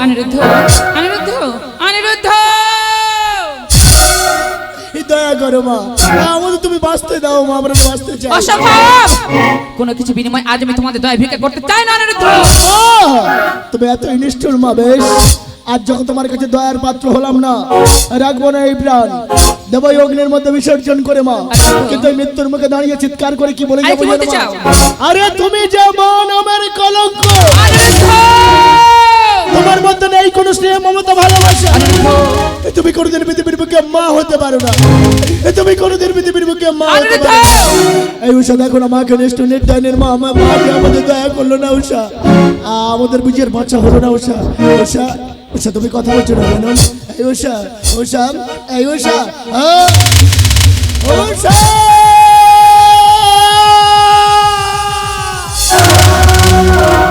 অনিরুদ্ধ। অনিরুদ্ধ? অনিরুদ্ধ! দয়া করো মা। আমাদের তুমি বাঁচতে দাও মা আমরা বাঁচতে চাই। অসম্ভব কোনো কিছু বিনিময় আজ আমি তোমাদের দয়া ভিক্ষা করতে চাই না অনিরুদ্ধ! তুমি এত নিষ্ঠুর মা বেশ। আজ যখন তোমার কাছে দয়ার পাত্র হলাম না রাখব না এই প্রাণ। দেবো অগ্নির মধ্যে বিসর্জন করে মা। কিন্তু মৃত্যুর মুখে দাঁড়িয়ে চিৎকার করে কি বলে যাব? আরে তুমি যেমন আমার কলঙ্ক। তোমার মধ্যে নেই কোনো স্নেহ মমতা ভালোবাসা। তুমি কোনোদিন পৃথিবীর বুকে মা হতে পারো না। তুমি কোনোদিন পৃথিবীর বুকে মা হতে পারো এই উষা দেখো না মাকে নিষ্ঠু নির্দয়নের মা আমার মা আমাদের দয়া করল না উষা। আমাদের বিজয়ের বাচ্চা হলো না উষা। উষা উষা তুমি কথা বলছো না কেন? এই উষা উষা এই উষা উষা! উষা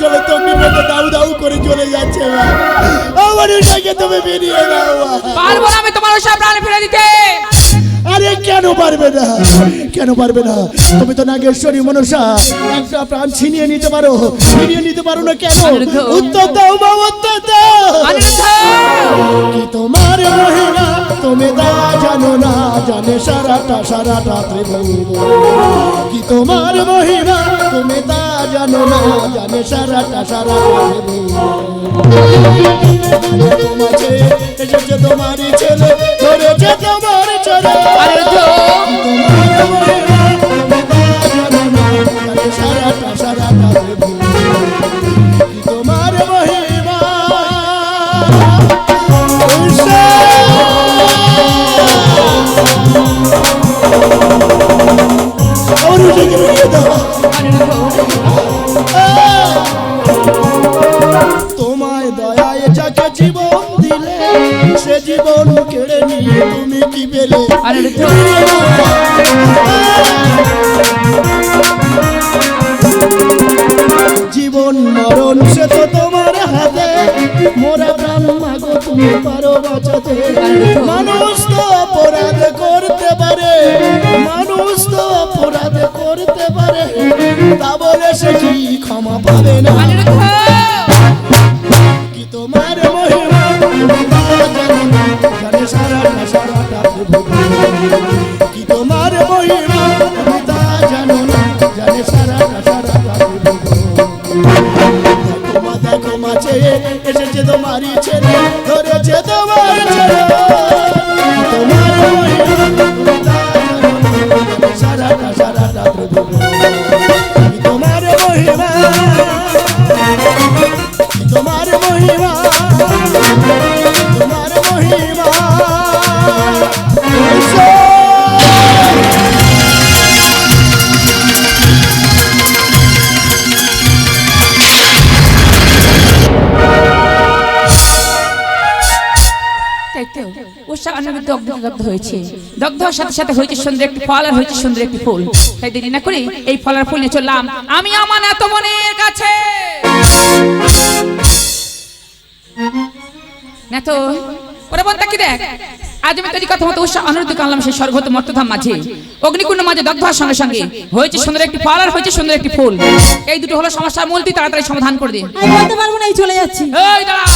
চলে তুমি মেয়েটা দাউ দাউ করে চলে যাচ্ছে, মা আমার উষাকে তুমি বেরিয়ে দাও মা। পারব না আমি তোমার সব প্রাণ কেন পারবে না? কেন পারবে না? তুমি তো নাগেশ্বরী মনসা। একটা প্রাণ ছিনিয়ে নিতে পারো। ছিনিয়ে নিতে পারো না কেন? উত্তর দাও মা উত্তর দাও। কি তোমার মহিমা? তুমি তা জানো না। জানে সারাটা সারাটা ত্রিভুব কি তোমার মহিমা? তুমি তা জানো না। জানে সারাটা সারাটা ত্রিভুব এসেছে ছেলে ধরেছে তোমার ছেলে। জীবন দিলে সে জীবন কেড়ে নিয়ে তুমি কি পেলে? অনিরুদ্ধ সাথে সাথে হয়েছে সুন্দর একটি ফল আর হয়েছে সুন্দর একটি ফুল। তাই দেরি না করে এই ফল ফুল নিয়ে চললাম। আমি আমার এত মনের কাছে। না তো ওরা বলতা কি দেখ? আজ আমি তৈরি কথা মতো উৎসাহ অনুরোধ করলাম সেই স্বর্গত মর্তধাম মাঝে। অগ্নিকুণ্ড মাঝে দগ্ধ সঙ্গে সঙ্গে হয়েছে সুন্দর একটি ফল আর হয়েছে সুন্দর একটি ফুল। এই দুটো হলো সমস্যার মূল তুই তাড়াতাড়ি সমাধান করে দে। আমি বলতে পারব না এই চলে যাচ্ছি। এই দাঁড়া।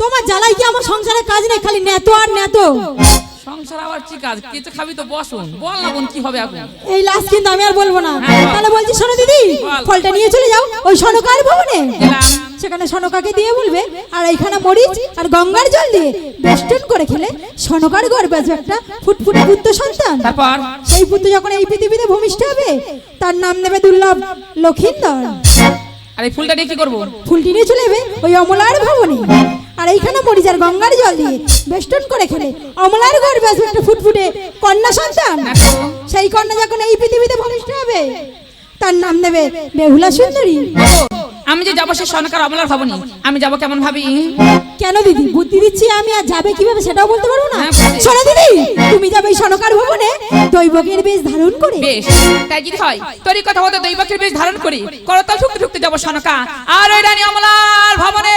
তোমার জ্বালাই কি আমার সংসারের কাজ নেই? খালি নেতো আর নেতো সংসার আবার ঠিক আছে কিছু খাবি তো বসুন। বল না বোন কি হবে এখন? এই লাস্ট কিন্তু আমি আর বলব না। হ্যাঁ, তাহলে বলছি শোনো দিদি ফলটা নিয়ে চলে যাও ওই সনকার ভবনে। সেখানে সনকাকে দিয়ে বলবে আর এইখানে মরিচ আর গঙ্গার জল দিয়ে বেষ্টন করে খেলে সনকার গর্বে আছে একটা ফুটফুটে পুত্র সন্তান। তারপর? সেই পুত্র যখন এই পৃথিবীতে ভূমিষ্ঠ হবে তার নাম নেবে দুর্লভ লক্ষিন্দর। আর এই ফুলটা দিয়ে কি করব? ফুলটি নিয়ে চলে যাবে ওই অমলার ভবনে। আর এইখানে মরিচ আর গঙ্গার জল দিয়ে বেষ্টন করে খেলে অমলার গর্বে আসবে একটা ফুটফুটে কন্যা সন্তান। সেই কন্যা যখন এই পৃথিবীতে ভূমিষ্ঠ হবে তার নাম দেবে বেহুলা সুন্দরী। আমি যে যাব সে সনকার অমলার ভাবনি। আমি যাব কেমন ভাবি? কেন দিদি? বুদ্ধি দিচ্ছি আমি আর যাবে কীভাবে সেটাও বলতে পারব না। হ্যাঁ। শোনো দিদি তুমি যাবে সনকার ভবনে দৈবকের বেশ ধারণ করে। বেশ তাই যদি হয় তোরই কথা মতো দৈবকের বেশ ধারণ করি। করতাল ঠুকতে ঠুকতে যাব সনকা। আর ওই রানী অমলার ভবনে।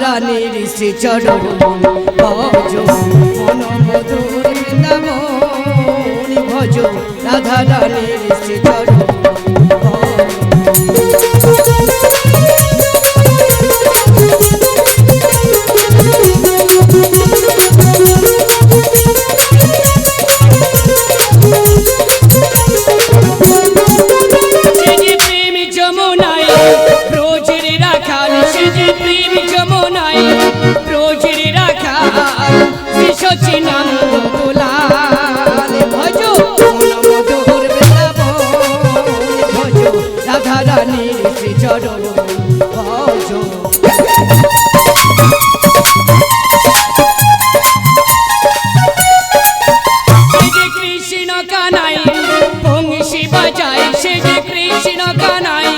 রানীর শ্রী চরণ ভজ। মন মধুর ভজ। রাধা রানীর শ্রী যে কৃষ্ণ কানাই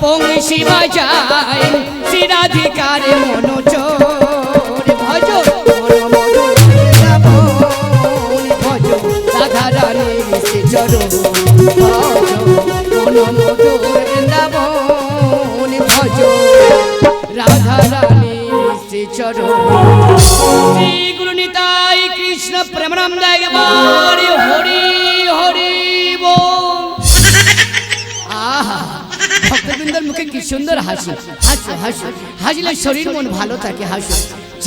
পংশি বাজায় শ্রী রাধিকার মনোচর ভজ ভজ শ্রী চরণ ভজ মধুর বৃন্দাবন ভজ রাধা রানীর শ্রী চরণ শ্রী গুরু নিতাই কৃষ্ণ প্রেমানন্দ সুন্দর হাসি। হাসো হাসো। হাসলে শরীর মন ভালো থাকে, হাসো।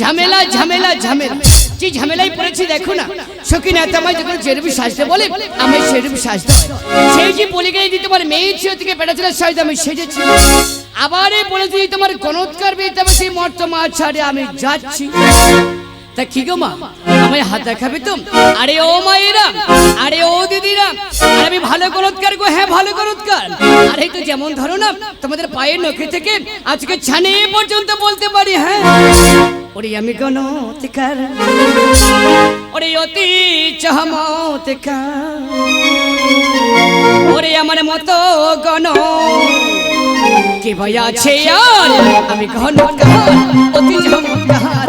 ঝামেলা ঝামেলা ঝামেলা। যে ঝামেলায় পড়েছি, দেখো না। সখী নেতা আমায় যখন যেরূপ সাজতে বলে আমি সেরূপ সাজতে সেই যে বলে গেলে দিতে পারে মেয়ে ছিল থেকে পেটা ছিল সাজতে আমি সেজেছি। আবার বলে দিই তোমার গণৎকার বিয়ে, তবে সেই মর্তমা ছাড়ে আমি যাচ্ছি। তা কি গো মা? আমায় হাত দেখাবে তো? আরে ও মায়েরা, আরে ও দিদিরা, আর আমি ভালো করৎকার গো হ্যাঁ ভালো করৎকার। আরে তো যেমন ধরো না, তোমাদের পায়ের নখে থেকে আজকে ছানে পর্যন্ত বলতে পারি হ্যাঁ? ওরে আমি গণৎকার, ওরে অতি চহমৎকার। ওরে আমার মতো গণ, কে ভাই আছে আর? আমি ঘনকার অতি চমৎকার।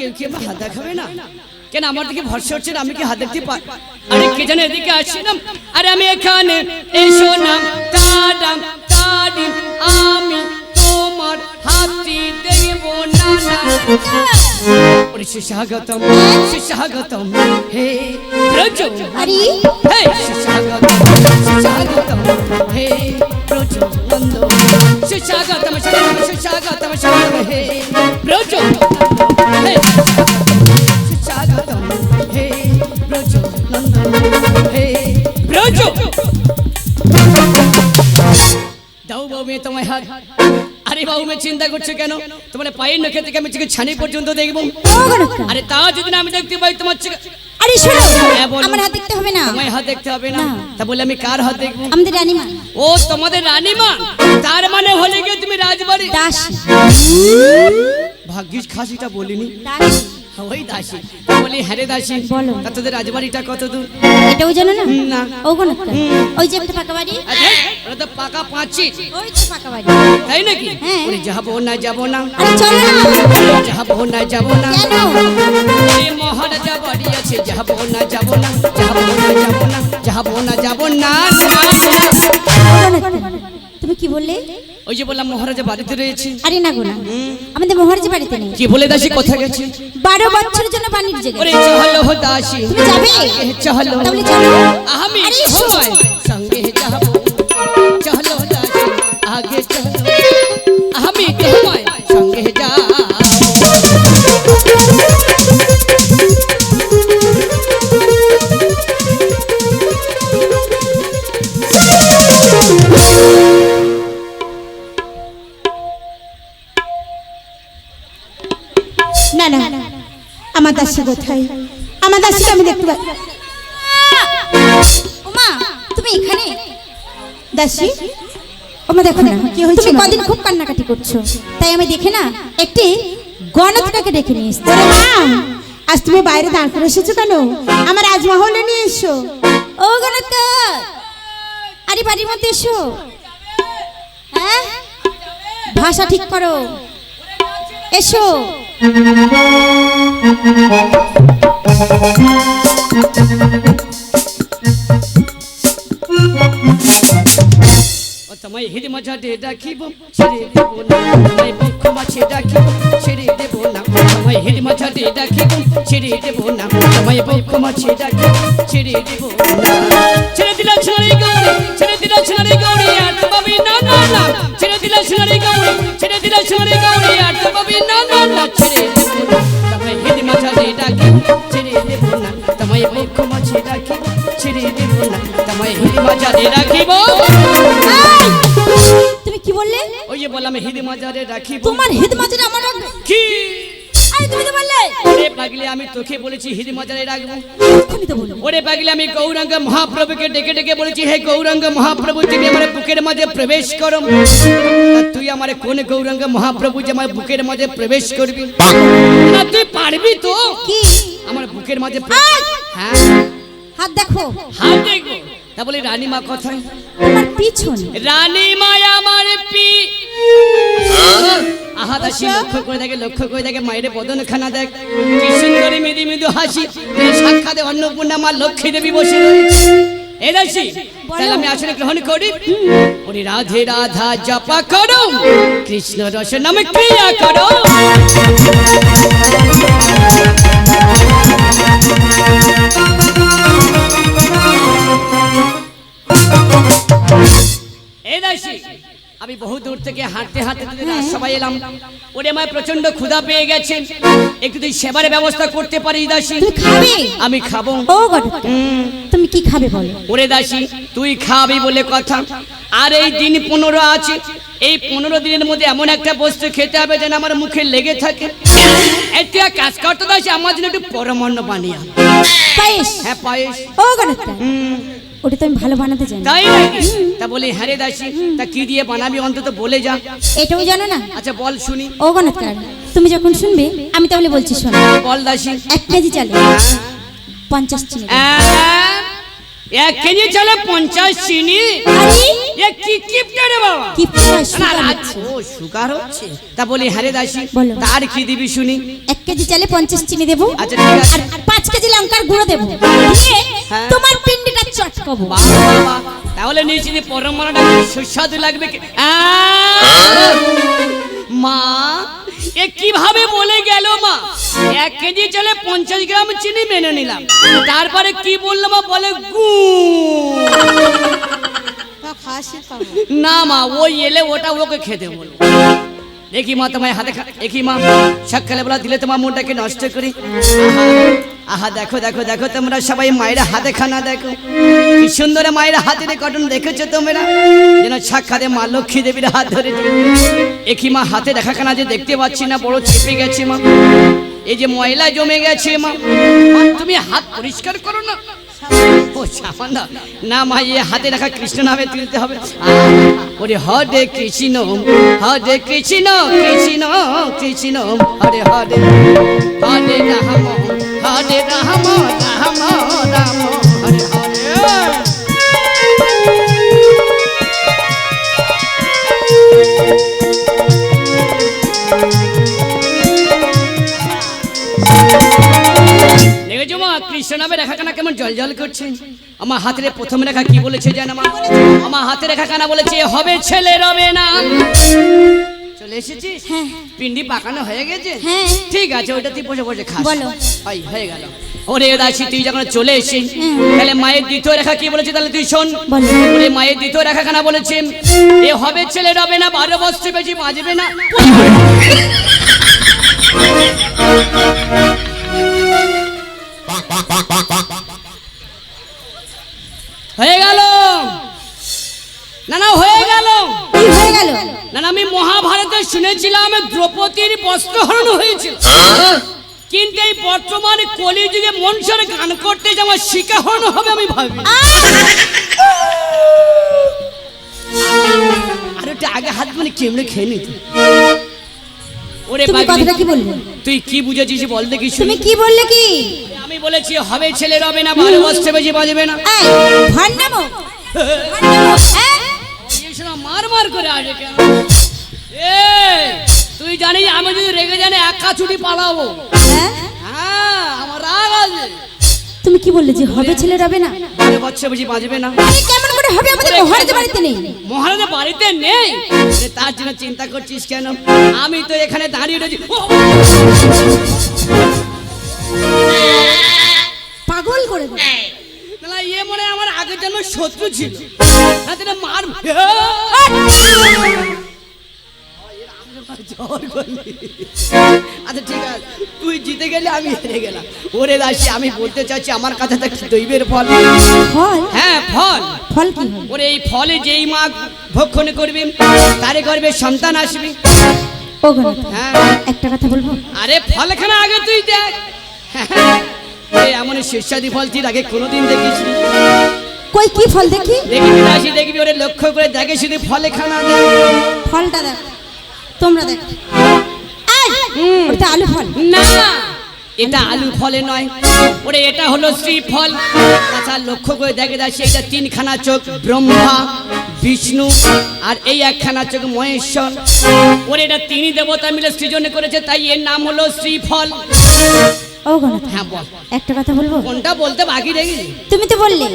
কেউ কি আমার হাত দেখাবে না? কেন আমার দিকে ভরসা হচ্ছে না? আমি কি হাত দেখতে পাই আরে কে জানে এদিকে আসি না আরে আমি এখানে এসো না। তাডাম তাডি আমি তোমার হাতি দেখব না সুস্বাগতম সুস্বাগতম হে ব্রজ আরে? হে সুস্বাগতম সুস্বাগতম হে ব্রজ নন্দ সুস্বাগতম সুস্বাগতম সুস্বাগতম হে ব্রজ নন্দ হে ব্রজ। দাও বাবু মেয়ে তোমায় হাত। আরে বাবু মেয়ে চিন্তা করছ কেন? তোমার পায়ের নখে থেকে আমি চিকে ছানি পর্যন্ত দেখব। আরে তা যদি না আমি দেখতে পাই তোমার আরে শোনো হ্যাঁ, আমার হাত দেখতে হবে না। তোমায় হাত দেখতে হবে না। না। তা বলে আমি কার হাত দেখব? আমাদের রানীমা। ও তোমাদের রানীমা? তার মানে হলে গিয়ে তুমি রাজবাড়ি দাস। ভাগ্যিস খাসিটা বলিনি। ওই দাসী। বলি হ্যাঁ রে দাসী বলো। তা তোদের রাজবাড়িটা কত দূর? এটাও জানো না? না। ও গণৎকার ওই যে একটা পাকা বাড়ি? ওটা তো পাকা পাঁচি। ওই তো পাকা বাড়ি। তাই নাকি? হ্যাঁ। ওরে যাব না যাব না। আরে চলো না। যাব না যাব না। কেন? মহারাজা বাড়ি আছে যাব না যাব না। যাব না যাব না। যাব না যাব না। তুমি কি বললে? ওই যে বললাম মহারাজা বাড়িতে রয়েছে। আরে না গো না। আমাদের মহারাজ বাড়িতে নেই। কি বলে দাসী কথা গেছে? বারো বছরের জন্য বাণিজ্য ওরে চলো দাসী। তুমি যাবে? চলো তাহলে চলো। আমি আরে এসো। সঙ্গে যাব আমার দাসী কোথায়? আমার দাসীকে আমি দেখতে পাই। ওমা তুমি এখানে? দাসী? ওমা দেখো না। কি হয়েছে তুমি? কদিন খুব কান্নাকাটি করছ। তাই আমি দেখে না একটি গণতটাকে ডেকে নিয়ে এসছি। আজ তুমি বাইরে দাঁড় করে এসেছ কেন? আমার রাজমহলে নিয়ে এসো। ও গণতকা! আরে বাড়ির মধ্যে এসো। হ্যাঁ? ভাষা ঠিক করো। এসো। তোমায় হিদ মজাতে ডাকিব, ছেড়ে দেব না। তোমায় বুক মাছে ডাকিব, ছেড়ে দেব না। তোমায় হিদ মজাতে ডাকিব, ছেড়ে দেব না। তোমায় বুক মাছে ডাকিব, ছেড়ে দেব না। ছেড়ে দিলা ছেড়ে গৌরী, ছেড়ে দিলা ছেড়ে গৌরী, আর তো পাবি না না না। ছেড়ে দিলা ছেড়ে গৌরী। ছেড়ে দিলা ছেড়ে গৌরী আর তো পাবি না ছেড়ে দেব না। তোমায় হিদ মজাতে ডাকিব ছেড়ে দেব না। তোমায় বুক মাছে ডাকিব ছেড়ে দেব না। তোমায় হিদ ডাকিব। এই! তুমি কি বললে? ওই যে বললাম হিদি মাজারে রাখিব তোমার হিদ মাঝে আমার কি? আরে তুমি তো বললে। ওরে পাগলি আমি তোকে বলেছি হিদি মাজারে রাখব। তুমি তো বললে ওরে পাগলি আমি গৌরাঙ্গ মহাপ্রভুকে ডেকে ডেকে বলেছি হে গৌরাঙ্গ মহাপ্রভু তুমি আমার বুকের মাঝে প্রবেশ করো। তুই আমার কোন গৌরাঙ্গ মহাপ্রভু যে আমার বুকের মাঝে প্রবেশ করবি? না তুই পারবি তো? কি? আমার বুকের মাঝে হ্যাঁ। হাত দেখো। হাত দেখব। তা বলি রানীমা কোথায় তোমার পিছন। রানীমা আমার পি আহা দাসী লক্ষ্য করে দেখে, লক্ষ্য করে দেখে মায়ের দেখ। হাসি। এ অন্নপূর্ণা মা লক্ষ্মী দেবী বসে এ আমি আসলে গ্রহণ করি। রাধে রাধা জপা করো, কৃষ্ণ রস নামে ক্রিয়া করো। এই দাসী আমি বহু দূর থেকে হাঁটতে হাঁটতে সবাই এলাম ওরে আমার প্রচণ্ড ক্ষুধা পেয়ে গেছে। একটু তুই সেবার ব্যবস্থা করতে পারিস দাসী। আমি খাব। ও তুমি কি খাবে বলো? ওরে দাসী তুই খাবি বলে কথা। আর এই দিন পনেরো আছে। এই পনেরো দিনের মধ্যে এমন একটা বস্তু খেতে হবে যেন আমার মুখে লেগে থাকে। এই এক কাজ করতে দাসী আমার জন্য একটু পরমান্ন বানিয়া পায়েস? হ্যাঁ পায়েস। ও ওটা তো আমি ভালো বানাতে জানি। তাই নাকি? তা বলি হ্যাঁ রে দাসী তা কি দিয়ে বানাবি? অন্তত বলে যা। এটাও জানো না? আচ্ছা বল শুনি। ও গণতকার তুমি যখন শুনবে আমি তাহলে বলছি শোনো। বল দাসী। এক কেজি চালে পঞ্চাশ চিনি এক কেজি চালে পঞ্চাশ চিনি? আরে? এ কি কিপটা রে বাবা? হচ্ছে। ও সুগার হচ্ছে? তা বলি হ্যারে দাসী বলো। তার কি দিবি শুনি? এক কেজি চালে পঞ্চাশ চিনি দেবো। আচ্ছা, আর পাঁচ কেজি লঙ্কার গুঁড়ো দেবো। হ্যাঁ। তোমার বাহ, বাহ। তাহলে নিশ্চিত পরমাণুটা সুস্বাদু লাগবে কি? মা এ কীভাবে বলে গেল মা? এক কেজি চালে পঞ্চাশ গ্রাম চিনি মেনে নিলাম। তারপরে কি বলল মা? বলে গু। না মা ওই এলে ওটা ওকে খেতে বলো দেখি মা তোমায় হাতে দেখি মা সকালে বেলা দিলে তোমার মনটাকে নষ্ট করি আহা, দেখো দেখো দেখো তোমরা সবাই মায়ের হাতে খানা দেখো কি সুন্দর মায়ের হাতের কটন দেখেছ তোমরা যেন সাক্ষাতে মা লক্ষ্মী দেবীর হাত ধরে একই মা হাতে দেখা খানা যে দেখতে পাচ্ছি না বড় চেপে গেছে মা এই যে ময়লা জমে গেছে মা, তুমি হাত পরিষ্কার করো না না মা হাতে রাখা কৃষ্ণ নামে তুলতে হবে। ওরে হরে কৃষ্ণ হরে কৃষ্ণ কৃষ্ণ কৃষ্ণ, হরে হরে। হরে রাম হরে রাম রাম রাম। কৃষ্ণ নামে রেখা কানা কেমন জল জল করছে? আমার হাতের প্রথম রেখা কি বলেছে জানো মা? আমার হাতের রেখা কানা বলেছে হবে ছেলে রবে না। চলে এসেছিস? পিন্ডি পাকানো হয়ে গেছে? হ্যাঁ। ঠিক আছে ওইটা তুই বসে বসে খাস। হয়ে গেল। ওরে দাসি তুই যখন চলে এসেছিস তাহলে মায়ের দ্বিতীয় রেখা কি বলেছে তাহলে তুই শোন। বলো। ওরে মায়ের দ্বিতীয় রেখা কানা বলেছে এ হবে ছেলে রবে না বারো বছর বেশি বাজবে না। হয়ে গেল। না না হয়ে গেল। কি হয়ে গেল? না না আমি মহাভারতে শুনেছিলাম দ্রৌপদীর বস্ত্রহরণ হয়েছিল। কিন্তু এই বর্তমানে কলিযুগে মনুষ্যের গান করতে যে আমার শিকাহন হবে আমি ভাবি। আর ওটা আগে হাত মানে কেমনে খেয়ে নিত ওরে কথাটা কি বললে? তুই কি বুঝেছিস বল দেখি তুমি কি বললে কি? আমি বলেছি হবে ছেলে রবে না বছর বেশি বাজবে না। হ্যাঁ? মার মার করে আসে কেন? এ তুই জানিস আমি যদি রেগে জানি একা ছুটি পালাবো। হ্যাঁ? হ্যাঁ আমার রাগ আছে। তুমি কি বললে যে হবে ছেলে রবে না? বছর বেশি বাজবে না। কেমন করে হবে আমাদের মহারাজা বাড়িতে নেই? মহারাজা বাড়িতে নেই? তার জন্য চিন্তা করছিস কেন? আমি তো এখানে দাঁড়িয়ে রয়েছি। পাগল করে। না ইয়ে মনে আমার আগের জন্ম শত্রু ছিল। না মার আচ্ছা ঠিক আছে। তুই জিতে গেলে আমি হেরে গেলাম। ওরে দাসি আমি বলতে চাচ্ছি আমার কাছে তো একটা দৈবের ফল। ফল? হ্যাঁ ফল। ফল কি ওরে এই ফলে যেই মা ভক্ষণ করবে তারে গর্বে সন্তান আসবে। ও হ্যাঁ। একটা কথা বলব? আরে ফলখানা আগে তুই দেখ। এমন সুস্বাদু ফল তুই আগে কোনোদিন দেখিস কই কি ফল দেখি? দেখবি দাসি দেখবি ওরে লক্ষ্য করে দেখে শুধু ফলখানা দেখ ফলটা দেখ তোমরা দেখ। ওটা আলু ফল। না এটা আলু ফলে নয়। ওরে এটা হলো শ্রীফল। আচ্ছা লক্ষ্য করে দেখে দাসি এটা তিনখানা চোখ ব্রহ্মা বিষ্ণু আর এই একখানা চোখ মহেশ্বর। ওরে এটা তিনি দেবতা মিলে সৃজন করেছে তাই এর নাম হলো শ্রীফল। ও হ্যাঁ বল। একটা কথা বলব? কোনটা বলতে বাকি রেখেছি তুমি তো বললে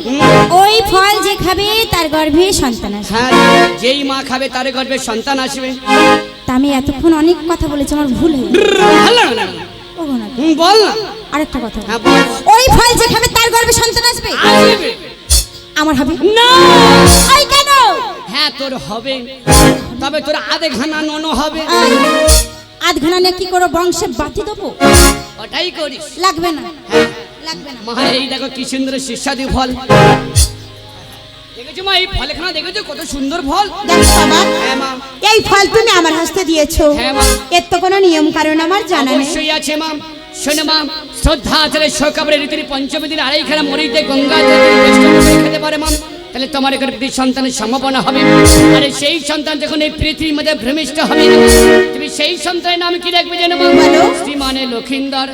ওই ফল যে খাবে তার গর্ভে সন্তান আসবে। হ্যাঁ যেই মা খাবে তার গর্ভে সন্তান আসবে। তা আমি এতক্ষণ অনেক কথা বলেছি আমার ভুল হয়ে। ও গণেশ বল আরেকটা কথা। হ্যাঁ ওই ফল যে খাবে তার গর্ভে সন্তান আসবে? আসবে। আমার হবে? না। ওই কেন? হ্যাঁ তোর হবে। তবে তোর আধে ঘানা নন হবে। এই, আধ ঘণ্টা নিয়ে কি করো বংশে বাতি দেবো? ওটাই করিস। লাগবে না। হ্যাঁ। লাগবে না। মা এই দেখো কি সুন্দর সুস্বাদু ফল। দেখেছ মা এই ফলখানা দেখেছ? কত সুন্দর ফল। হ্যাঁ মা। এই ফল তুমি আমার হস্তে দিয়েছ। হ্যাঁ। এর তো কোনো নিয়ম কারণ আমার জানা নেই। অবশ্যই আছে মা। শোনো মা শ্রদ্ধা আচারে সকাবের রীতির পঞ্চমী দিন আড়াইখানা মরিতে গঙ্গা করে খেতে পারে মা। তাহলে তোমার এখানে পৃথিবীর সন্তানের সম্ভাবনা হবে। আরে সেই সন্তান যখন এই পৃথিবীর মধ্যে ভ্রমিষ্ঠ হবে তুমি সেই সন্তানের নাম কি রাখবে জানো মা বলো। শ্রীমানে লক্ষিন্দর।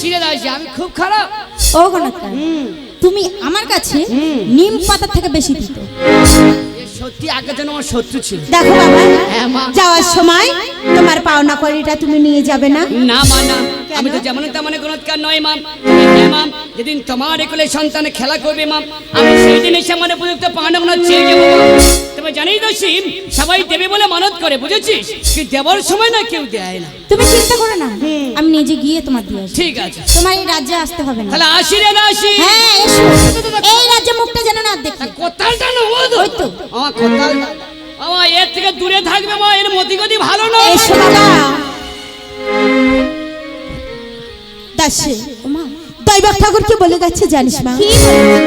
চিনে দাসি আমি খুব খারাপ। ও তুমি আমার কাছে নিম পাতার থেকে বেশি দিত। এ সত্যি আগের জন্য আমার শত্রু ছিল। দেখো বাবা হ্যাঁ যাওয়ার সময় তোমার পাওনা কড়িটা তুমি নিয়ে যাবে না? না মা না। আমি তো যেমন তেমন গুণৎকার নয় মাম হ্যাঁ মাম যেদিন তোমার একুলে সন্তান খেলা করবে মাম আমি সেই দিন এসে আমার উপযুক্ত পাওনা গোনা চেয়ে যাব মাম। তবে জানি তো সিম সবাই দেবে বলে মানত করে বুঝেছিস? কি দেওয়ার সময় না কেউ দেয় না। তুমি চিন্তা করো না। আমি নিজে গিয়ে তোমার দিয়ে আসব। ঠিক আছে। তোমার এই রাজ্যে আসতে হবে না। তাহলে আসি রে না আসি। হ্যাঁ এসো। এই রাজ্যে মুখটা যেন না দেখি। কোথালটা তো? ওই তো। আমার কোথাল আমার এর থেকে দূরে থাকবে মা এর মতি গতি ভালো নয়। এসো বাবা দাসে দৈবক ঠাকুর কি বলে গেছে জানিস মা?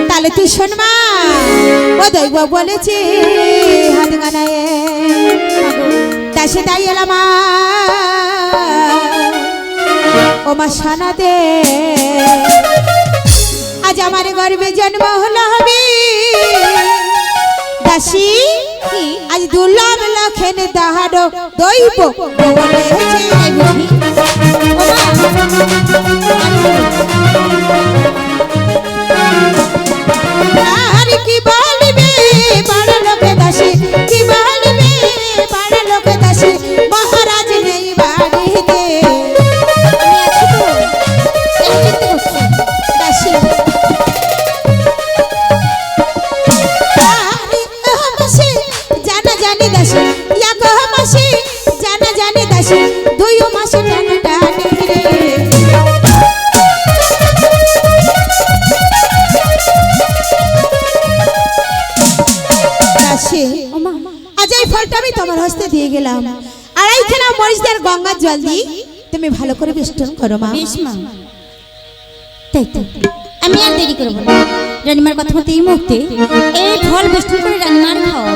তাহলে তুই শোন মা। ও দৈবক বলেছে হাত গানায় দাসে তাই এলাম মা। ও মা সানা দে আজ আমার গর্বে জন্ম হলো হবে দাসী। আজ দুর্লভ লক্ষণ দাহার দৈব। বলেছে জানা দাসী দুই মাসে আজ এই ফলটা আমি তোমার হস্তে দিয়ে গেলাম। আড়াইখানা মরিচদের গঙ্গার জল দিই। তুমি ভালো করে বেষ্টন করো মা। তাই তো। আমি আর দেরি করব না। রানিমার কথা মতো এই মুহূর্তে এই ফল বেষ্টন করে রানিমার খাওয়াবো।